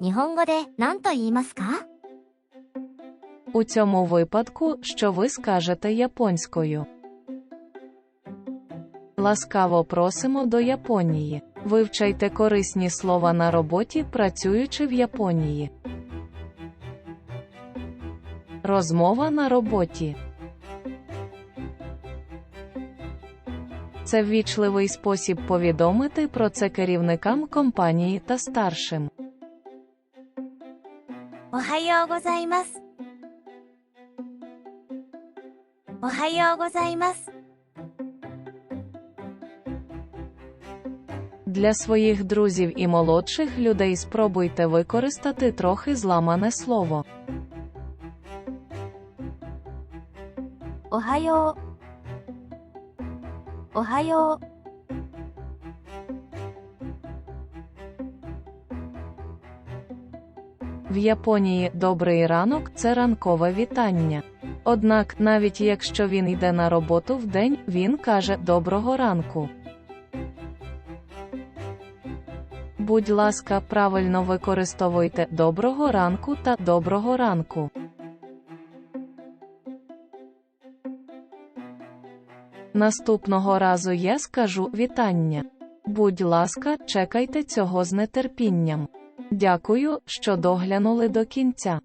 日本語で何と言いますか У цьому випадку, що ви скажете японською. Ласкаво просимо до Японії. Вивчайте корисні слова на роботі, працюючи в Японії. Розмова на роботі. Це ввічливий спосіб повідомити про це керівникам компанії та старшим. おはようございます。おはようございます。 Для своїх друзів і молодших людей спробуйте використати трохи зламане слово. おは В Японії добрий ранок це ранкове вітання. Однак, навіть якщо він йде на роботу вдень, він каже доброго ранку. Будь ласка, правильно використовуйте доброго ранку та доброго ранку. Наступного разу я скажу вітання. Будь ласка, чекайте цього з нетерпінням. Дякую, що доглянули до кінця.